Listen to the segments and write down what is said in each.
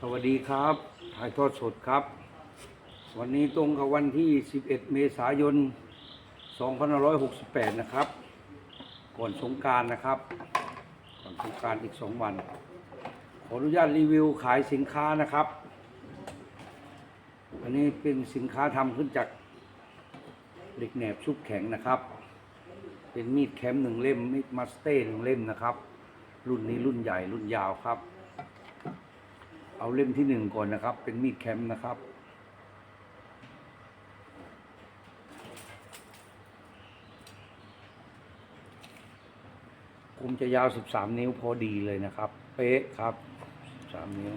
สวัสดีครับ ถ่ายทอดสดครับ วันนี้ตรงกับวันที่ 11 เมษายน 2568 นะครับ ก่อนสงการนะครับ ก่อนสงการอีก 2 วัน ขออนุญาตรีวิวขายสินค้านะครับ อันนี้เป็นสินค้าทำขึ้นจากเหล็กแหนบชุบแข็งนะครับ เป็นมีดแคมหนึ่งเล่มมีดมาสเต้หนึ่งเล่มนะครับ รุ่นนี้รุ่นใหญ่รุ่นยาวครับ เอาเล่มที่หนึ่งก่อนนะครับ เป็นมีดแคมนะครับคมจะยาว 13 นิ้วพอดีเลยนะครับ เป๊ะครับ 13 นิ้ว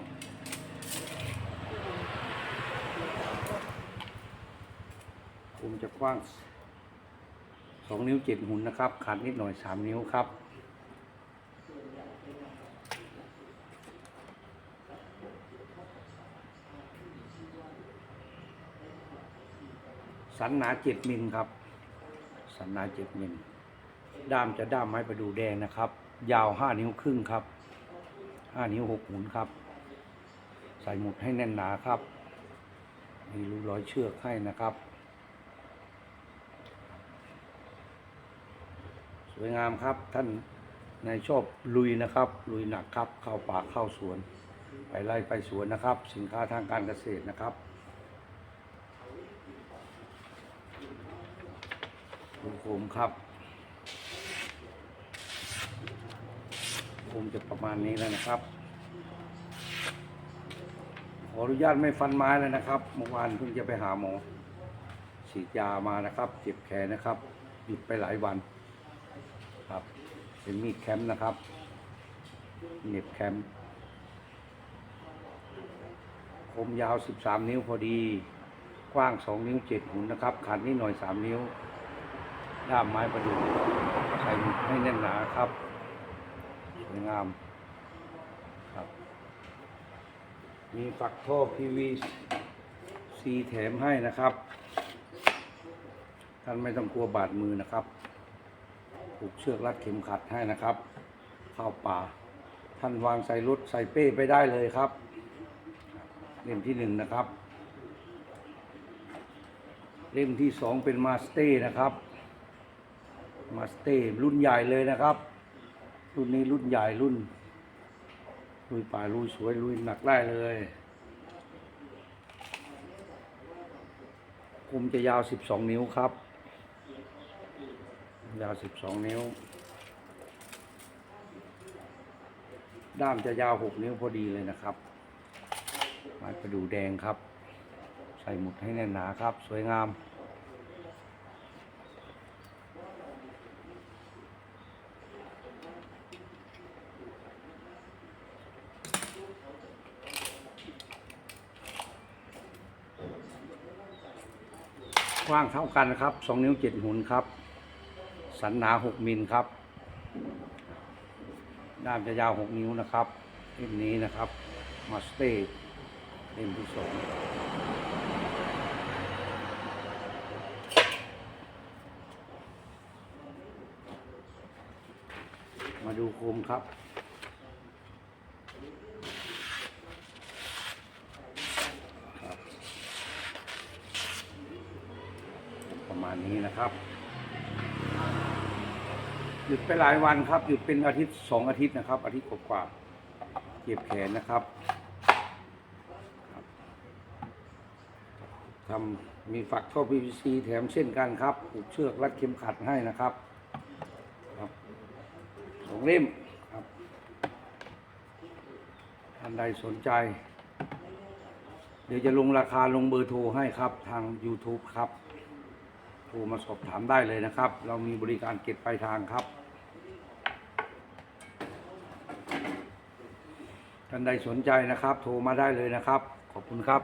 คมจะกว้าง 2 นิ้ว 7 หุ่นนะครับ ขาดนิดหน่อย 3 นิ้วครับ สันหนา7มิลครับ สันหนา7มิลด้ามจะด้ามไม้ประดูแดงนะครับ ยาว5นิ้วครึ่งครับ5นิ้ว6หุ่นครับ ใส่หมุดให้แน่นหนาครับ มีรูร้อยเชือกให้นะครับ สวยงามครับท่านในชอบลุยนะครับ ลุยหนักครับ เข้าป่าเข้าสวน ไปไล่ไปสวนนะครับ สินค้าทางการเกษตรนะครับ ดูโคมครับโคมจะประมาณนี้แล้วนะครับ ขออนุญาตไม่ฟันไม้แล้วนะครับ เมื่อวานเพิ่งจะไปหาหมอฉีดยามานะครับ เจ็บแขนนะครับ หยุดไปหลายวันครับ เป็นมีดแคมป์นะครับเหน็บแคมป์คมยาว 13 นิ้วพอดี กว้าง 2 นิ้ว 7 หุ่นนะครับขาดนิดหน่อย 3 นิ้ว ด้ามไม้ประดู่ใส่ให้แน่นหนาครับสวยงามครับ มีฝักท่อ PVC แถมให้นะครับ ท่านไม่ต้องกลัวบาดมือนะครับผูกเชือกรัดเข็มขัดให้นะครับ เข้าป่า ท่านวางใส่รถใส่เป้ไปได้เลยครับเล่มที่หนึ่งนะครับ เล่มที่สองเป็นมาสเต้นะครับ มาสเต้รุ่นใหญ่เลยนะครับ รุ่นนี้รุ่นใหญ่รุ่นลุยป่าลุยสวยลุยหนักได้เลยคุมจะยาว 12 นิ้วครับ ยาว 12 นิ้ว ด้ามจะยาว 6 นิ้วพอดีเลยนะครับไม้ประดูแดงครับ ใส่หมุดให้แน่นหนาครับ สวยงาม กว้างเท่ากันครับ2นิ้ว7หุ่นครับ สันหนา6มิลครับ ด้ามจะยาว6นิ้วนะครับเล่มนี้นะครับมาสเต้เล่มที่สองมาดูโคมครับ ประ มาณนี้นะครับ หยุดไปหลายวันครับ หยุดเป็นอาทิตย์สองอาทิตย์นะครับ อาทิตย์กว่าๆเจ็บแขนนะครับทำมีฝักท่อ PVC แถมเช่นกันครับผูกเชือกรัดเข็มขัดให้นะครับครับสองเล่มครับท่านใดสนใจ เดี๋ยวจะลงราคาลงเบอร์โทรให้ครับทาง YouTube ครับ รมาสอบถามได้เลยนะครับ เรามีบริการเก็บปลายทางครับ ท่านใดสนใจนะครับ โทรมาได้เลยนะครับ ขอบคุณครับ